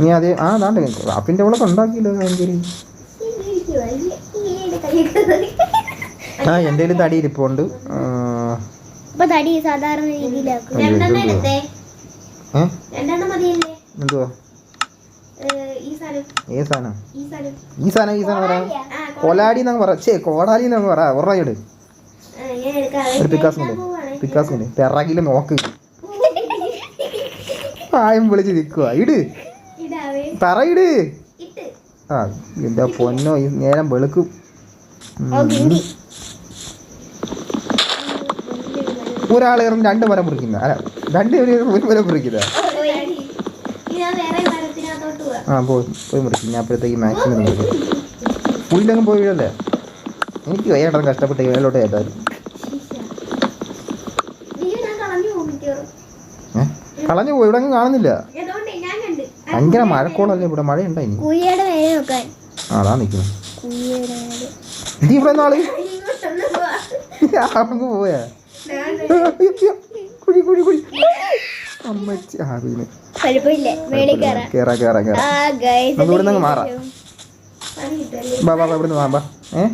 നീ അതെ ആ അതാണ്ട് അപ്പിന്റെ അവളൊക്കെ ഉണ്ടാക്കിയില്ലോ ആ എന്റെ കയ്യിൽ തടി ഇരിപ്പുണ്ട്. തടി സാധാരണ എന്തുവാ? ഈ സാധനം. ഈ സാധനം. ഈ സാധനം പറയാം കൊലാടി എന്നങ്ങ് പറ. ചേ കോടാലി എന്നങ്ങ് പറ. ഉറയിട് പിക്കാസ് പിക്കാസ് ഒരു പിറകിൽ നോക്ക്. ആയം വിളിച്ച് നിൽക്കുക ഇട്. പറയിട്. ആ എന്താ പൊന്നോ ഈ നേരം വെളുക്കും. ഒരാൾ ഇറങ്ങി രണ്ട് മരം മുറിക്കുന്ന. അല്ല രണ്ട് പേര് ഒരു മരം മുറിക്കുന്ന. ആ പോയി പോയി മുറിക്കും. ഞാൻ അപ്പോഴത്തേക്ക് മാക്സിമം മുറിക്കും പുള്ളിലങ്ങ് പോയി വീഴല്ലേ? എനിക്ക് വയ്യാട്ടം കഷ്ടപ്പെട്ട് മേലോട്ട് കേട്ടാലും കളഞ്ഞു പോയി ഇവിടെ അങ്ങ് കാണുന്നില്ല. ഭയങ്കര മഴക്കോളല്ലേ ഇവിടെ മഴ ഇനി. കുഴിയുടെ മേലെ നോക്കാൻ. ആ അതാ നിൽക്കുന്നു കുഴിയുടെ മേലെ. ഇത് ഇവിടെ നാൾ? അങ്ങ് പോയാ കുഴി കുഴി കുഴി. അമ്മച്ചി ആ കുഞ്ഞ് കുഴപ്പമില്ല മേളിൽ കയറാം കേറാ. കേറാ കേറാ ആ ഗൈസ് നമുക്ക് ഇവിടെ നിന്ന് മാറാം. ബാ ബാ വാ ഏ?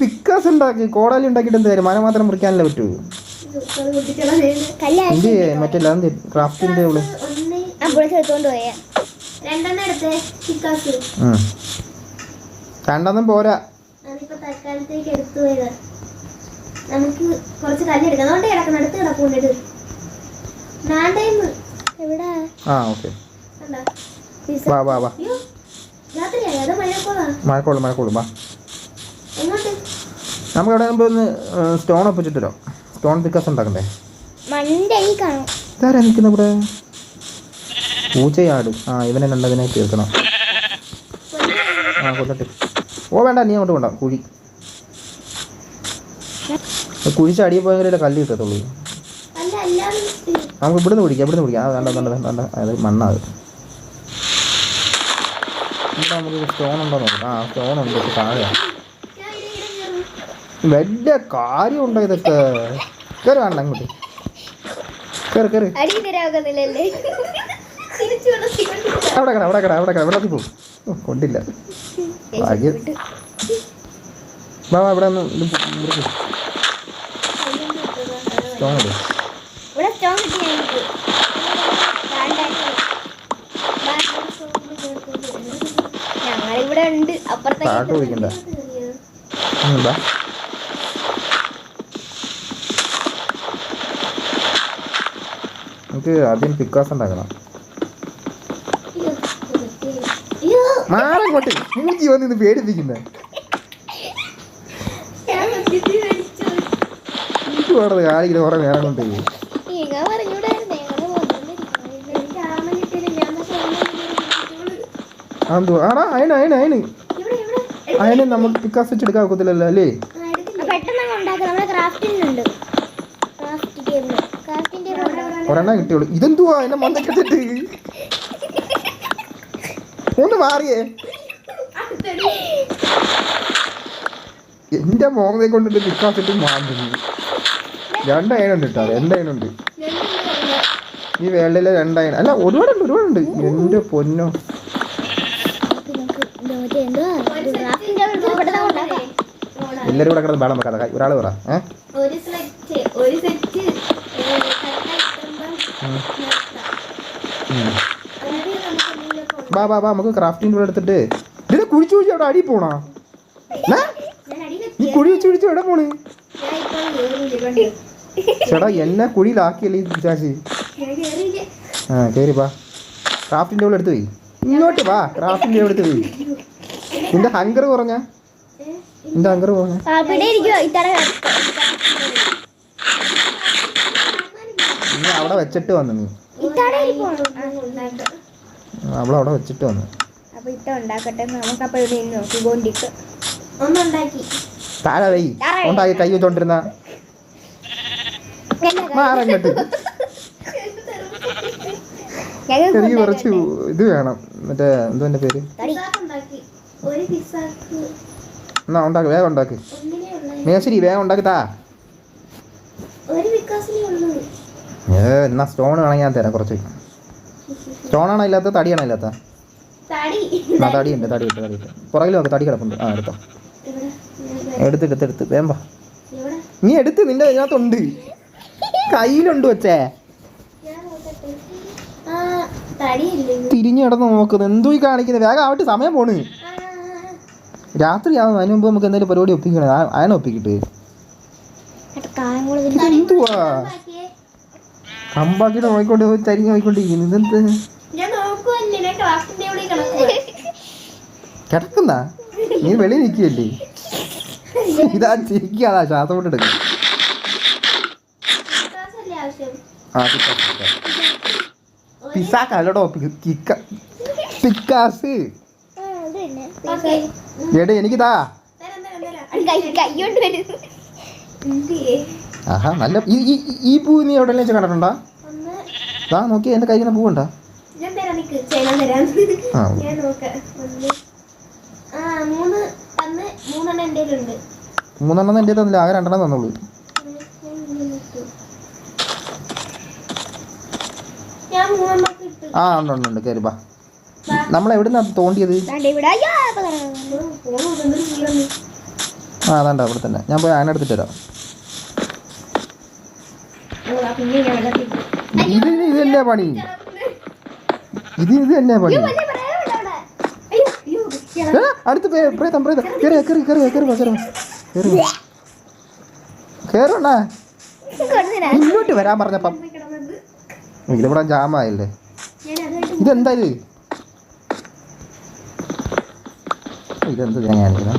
പിക്കാസ് ഉണ്ടാക്കി കോടാലി ഉണ്ടാക്കിയിട്ട് എന്ത് കാര്യം മരം മാത്രം മുറിക്കാനല്ലേ പറ്റൂ? എന്ത് മറ്റേ ക്രാഫ്റ്റിന്റെ ഉള്ളു. രണ്ടെണ്ണം പോരാ. നമുക്ക് കുറച്ച് കല്ലെടുക്കാം അതുകൊണ്ട് കിടക്കണം അടുത്ത് വാ മഴക്കോളാ? മഴക്കോളും നമുക്ക് അവിടെ ഒന്ന് സ്റ്റോൺ ഒപ്പിച്ചിട്ടോ സ്റ്റോൺ പിക്കാസ് ഉണ്ടാക്കണ്ടേ? ഇതാരാ നിൽക്കുന്ന ഇവിടെ? പൂച്ചയാട് ആ ഇവനെ രണ്ടതിനെ തീർക്കണം. ആ കൊല്ലട്ടെ. ഓ വേണ്ട നീ അങ്ങോട്ട് വേണ്ട കുഴി. കുഴിച്ച് അടിയിൽ പോയെങ്കിലേ കല്ല് കിട്ടത്തുള്ളൂ. നമുക്ക് ഇവിടുന്ന് പിടിക്കാം ഇവിടുന്ന് പിടിക്കാം വേണ്ട വേണ്ട വേണ്ട അത് മണ്ണാത് ഇവിടെ നമുക്ക് സ്റ്റോൺ ഉണ്ടോ നോക്കാം. ആ സ്റ്റോൺ ഉണ്ട് താഴെയാണ് വലിയ കാര്യമുണ്ടോ ഇതൊക്കെ? കയറി വേണ്ട അങ്ങോട്ട്. കയറി കയറി അവിടെ കട അവിടെ കട അവിടെ കട ഇവിടെ പോകും കൊണ്ടില്ല. ഭാഗ്യം. ഇവിടെ ഒന്ന് ഇത് സ്റ്റോൺ ഇട്. ഞങ്ങളിവിടെ ഉണ്ട്. അപ്പുറത്തേക്ക് വിളിക്കണ്ട നമുക്ക് ആദ്യം പിക്കാസ് ഉണ്ടാക്കണം അയ്യോ മാറങ്ങോട്ട് മൂഞ്ചി വന്ന് ഇത് പേടിപ്പിക്കുന്നത് എനിക്ക് വേണ്ടത് കാലിങ്ങനെ കുറെ നേരം കൊണ്ട് അതെന്തോ? ആടാ അയണ് ഇവിടെ ഇവിടെ. അയണ് നമുക്ക് പിക്കാസ് വെച്ചെടുക്കാൻ ഒക്കത്തില്ലല്ലോ അല്ലേ? ഒരെണ്ണം കിട്ടിയുള്ളൂ. ഇതെന്തുവാ? എന്നെ മണ്ടക്കെട്ടിട്ട് ഒന്ന് മാറിയേ. എന്റെ മോഹത്തെ കൊണ്ട് പിക്കാസ് മാറ്റുന്നു രണ്ട് കേട്ടോ രണ്ട് അയണുണ്ട് ഈ വേൾഡിലെ രണ്ട് അയൺ അല്ല ഒരുപാടുണ്ട് ഒരുപാടുണ്ട്. എന്റെ പൊന്നോ. നമുക്ക് എല്ലാരും കൂടെ കിടന്ന് വേണം വെക്കാതെ. ഒരാൾ പറ. ബാ ബാ ബാ നമുക്ക് ക്രാഫ്റ്റിംഗ് ടൂൾ എടുത്തിട്ട്. ഇതിനെ കുഴിച്ചു കുഴിച്ച് അവിടെ അടി പോണോ? ഏ? ഈ കുഴി വെച്ച് കുഴിച്ച് എവിടെ പോണ്? ചേട്ടാ എന്നെ കുഴിയിലാക്കിയല്ലേ പിശാചി ആ കയറി വാ. ക്രാഫ്റ്റിംഗ് ടേബിൾ എടുത്ത് പോയി. ഇങ്ങോട്ട് വാ ക്രാഫ്റ്റിന്റെ ടേബിൾ എടുത്ത് പോയി. നിന്റെ ഹങ്കർ കുറഞ്ഞ? നിന്റെ ഹങ്കർ കുറഞ്ഞ? നീ അവിടെ വെച്ചിട്ട് വന്നു നീ. ഇത്തട അവിടെ വെച്ചിട്ട് വന്നു. അപ്പൊ ഇത്ത ഉണ്ടാക്കട്ടെ നമുക്ക് അപ്പൊ ഇവിടെ നിന്ന് നോക്കിക്കൊണ്ടിരിക്കും ഒന്നുണ്ടാക്കി. താഴെ വൈ ഉണ്ടാക്കി കൈ വെച്ചോണ്ടിരുന്ന മാറങ്ങട്ട്. എനിക്ക് കുറച്ച് ഇത് വേണം. മറ്റേ എന്തോ എന്റെ പേര്? എന്നാ ഉണ്ടാക്കി വേഗം ഉണ്ടാക്കി. മേശരി വേഗം ഉണ്ടാക്കി താ. ഏ എന്നാ സ്റ്റോൺ വേണമെങ്കിൽ ഞാൻ തരാം കുറച്ച്. സ്റ്റോണാണോ ഇല്ലാത്ത തടിയാണോ ഇല്ലാത്ത തടിയുണ്ട് തടിയുണ്ട് തടിയുണ്ട്. പുറകിൽ നോക്ക് തടി കിടപ്പുണ്ട്. ആ എടുത്തോ. ഇവിടെ എടുത്ത് എടുത്ത്. എടുത്ത് വേമ്പ നീ എടുത്ത് നിന്റെ അതിനകത്തുണ്ട്. കയ്യിലുണ്ട് വെച്ചേ തിരിഞ്ഞു കിടന്ന് നോക്കുന്നത് എന്തോ ഈ കാണിക്കുന്നത്? വേഗം ആവട്ടെ സമയം പോണ്. രാത്രി ആവും അതിന് മുമ്പ് നമുക്ക് എന്തെങ്കിലും പരിപാടി ഒപ്പിക്കണേ? അയന ഒപ്പിക്കിട്ട്. എന്തുവാ. കമ്പാക്കിട്ട് നോക്കിക്കൊണ്ട് പോയി ചരിഞ്ഞ് നോക്കിക്കൊണ്ടിരിക്കുന്നു ഇതെന്ത്? കിടക്കുന്ന നീ വെളിയിൽ നിൽക്കുകയല്ലേ? ഇതാ ചിരിക്കാതാ ശ്വാസം കൊണ്ട് എടുക്കും. ആ പിക്കാസ് പിക്കാസ് എനിക്കിതാ കിക്ക പിക്കാസ് എടേ എനിക്ക് താ തരാം, തരാം, തരാം. കൈകൊണ്ട് വരുന്നു ആഹാ നല്ല ഈ ഈ- ഈ- ഈ പൂ നീ എവിടെ വെച്ച് കണ്ടിട്ടുണ്ടാ ഇതാ നോക്കി എന്റെ കയ്യിൽ നിന്ന് പൂവുണ്ടാ ആ മൂന്ന് മൂന്നെണ്ണം എന്റെ ഉണ്ട് മൂന്നെണ്ണം എന്റെ തന്നില്ല ആകെ രണ്ടെണ്ണം തന്നുള്ളൂ. ആ ഉണ്ട് ഉണ്ട് ഉണ്ട്. കയറി ബാ നമ്മൾ എവിടുന്നാ തോണ്ടിയത്? ആ അതാണ്ട അവിടെ തന്നെ. ഞാൻ പോയി ആന എടുത്തിട്ട് തരാം. ഇത് ഇത് തന്നെ പണി? ഇത് ഇത് തന്നെ പണി. അടുത്ത് പ്രേതം പ്രേതം. പ്രേതം കയറി കയറി കയറി കയറി ഇങ്ങോട്ട് വരാൻ പറഞ്ഞപ്പം. ഇതിവിടെ ജാമായല്ലേ? ഇതെന്താ ഇത് ഇതെന്ത് തേങ്ങയാണ്.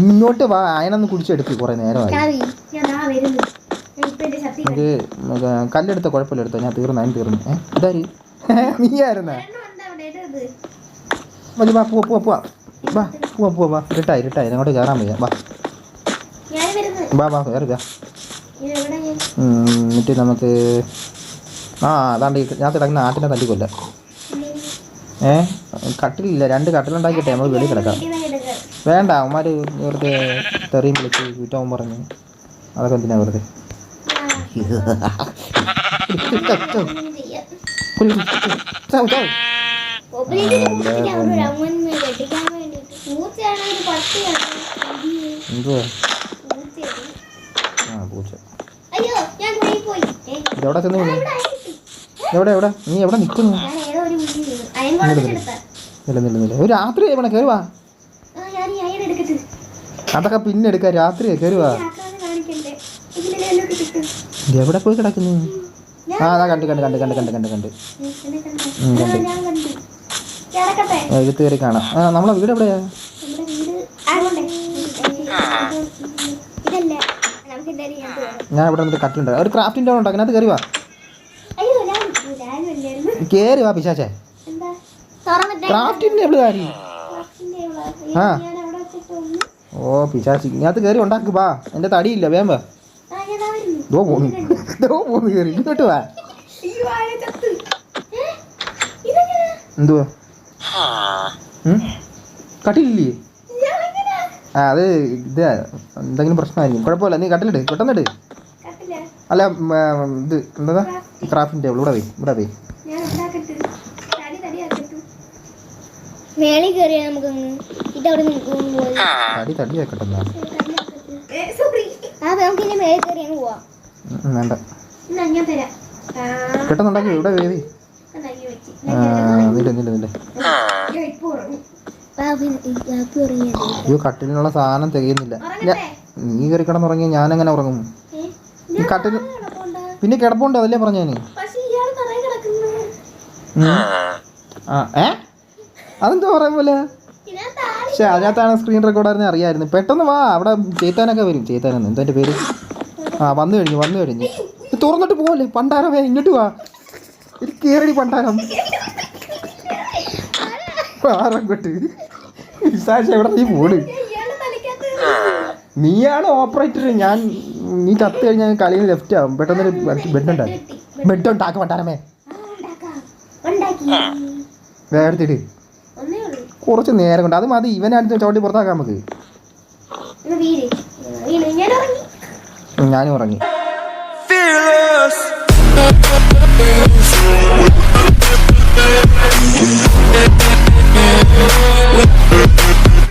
ഇങ്ങോട്ട് വാ അയനൊന്ന് കുടിച്ചെടുക്ക് കുറെ നേരമായി ചാവി ഞാൻ ദാ വരുന്നു ഞാൻ ഇപ്പൊ നമുക്ക് കല്ലെടുത്ത കുഴപ്പമില്ല എടുത്തോ. ഞാൻ തീർന്നു അതിന് തീർന്നു. ഏ ഇതാര്? നീ ആയിരുന്ന. മതി വാ പോവാ പോവാ പോവാ വാ പോവാ പോവാ വാ. ഇരുട്ടായി ഇരുട്ടായി. അങ്ങോട്ട് കയറാൻ വയ്യ. വാ. വാ വാ കയറുക എന്നിട്ട് നമുക്ക് ആ അതാണ്ട് ഞാൻ കിടക്കുന്ന ആട്ടിനെ തല്ലിക്കൊല്ല ഏ കട്ടിലില്ല. രണ്ട് കട്ടിലുണ്ടാക്കിയിട്ടെ നമുക്ക് വെളിയിൽ കിടക്കാം. വേണ്ട അവന്മാർ വെറുതെ തെറിയും വിളിച്ച് ചുറ്റാവും പറഞ്ഞ് അതൊക്കെ എന്തിനാ വെറുതെ? എന്തുവാ ആ പൂച്ച പോയി ഇതെവിടെ ചെന്ന്. എവിടെ എവിടെ നീ എവിടെ നിൽക്കുന്നു ഏതോ ഒരു രാത്രി വീണു കയറുവാ അതൊക്കെ പിന്നെ നില്ല നില്ല ഒരു ഇത് എവിടെ പോയി കിടക്കുന്നു? ആ അതാ കണ്ട് കണ്ട് കണ്ട് കണ്ട് കണ്ട് കണ്ട് കണ്ട്. കണ്ട്. എടുത്ത് കയറി കാണാം. ആ നമ്മളെ വീട് എവിടെയാ? ഞാൻ ഇവിടെ നിന്നിട്ട് കട്ടിലുണ്ട് ഒരു ക്രാഫ്റ്റിന്റെ ഉണ്ടോ. അതിനകത്ത് കയറി വാ. കയറി വാ പിശാച്ചേ. ക്രാഫ്റ്റിന്റെ എവിടെ കാര്യം. ആ. അവിടെ. ഓ പിശാച്ചി. ഇതിനകത്ത് കയറി ഉണ്ടാക്ക് വാ. എന്റെ തടിയില്ല. വേം വാ. ആ, ഞാൻ ദാ പോന്നു ദോ പോന്നു കയറി ഇങ്ങോട്ട് വാ? എന്തുവാ? കട്ടിലില്ലേ? ആ അത് ഇത് എന്തെങ്കിലും പ്രശ്നമായിരിക്കും കുഴപ്പമില്ല നീ കട്ടിലിട് പെട്ടെന്നിട്. അല്ല ഇത് എന്താ ക്രാഫ്റ്റിന്റെ ടേബിൾ ഇവിടെ പോയി ഇവിടെ പോയി. മേളിൽ കയറിയാൽ നമുക്കൊന്ന് ഇതവിടെ തടി എന്നാ. തടിയാക്കട്ടെ. ആ നമുക്ക് ഇനി മേളിൽ കയറി പോവാം വേണ്ട. പെട്ടെന്നുണ്ടാക്കി ഇവിടെ വേവി നിന്റെ നിന്റെ നിന്റെ അയ്യോ കട്ടിലിനുള്ള സാധനം തികയുന്നില്ല. നീ കയറി കിടന്നുറങ്ങിയ ഞാൻ എങ്ങനെ ഉറങ്ങും? ഈ കട്ടിൽ പിന്നെ കിടപ്പുണ്ട് അതല്ലേ പറഞ്ഞ ഞാൻ പക്ഷെ ഇയാൾ തറയിൽ കിടക്കുന്നു. ആ ഏ? അതെന്താ പറയാൻ പോലെ? പക്ഷെ അതിനകത്താണ് സ്ക്രീൻ റെക്കോർഡായിരുന്നു അറിയായിരുന്നു. പെട്ടെന്ന് വാ അവിടെ ചേത്താനൊക്കെ വരും. ചേത്താനെന്ന്. എന്താ എന്റെ പേര്? ആ വന്നു കഴിഞ്ഞു വന്നു കഴിഞ്ഞു. തുറന്നിട്ട് പോവല്ലേ? പണ്ടാരമേ ഇങ്ങോട്ട് വാ. ഇത് കയറി പണ്ടാരം. ആറങ്ങോട്ട് വിശാശ എവിടെ നീ പോണ്? നീയാണ് ഓപ്പറേറ്റർ ഞാൻ നീ കത്ത് കഴിഞ്ഞാൽ കളിയിൽ ലെഫ്റ്റ് ആവും. പെട്ടെന്നൊരു ബെഡ് ഉണ്ടാക്കി. ബെഡ് ഉണ്ടാക്കും പണ്ടാരമേ. വേഗത്തിട്ട് കുറച്ച് നേരം കൊണ്ട്. അത് മതി. ഇവനടുത്ത് ചവിട്ടി പുറത്താക്കാം നമുക്ക്. ഞാനും ഉറങ്ങി fearless.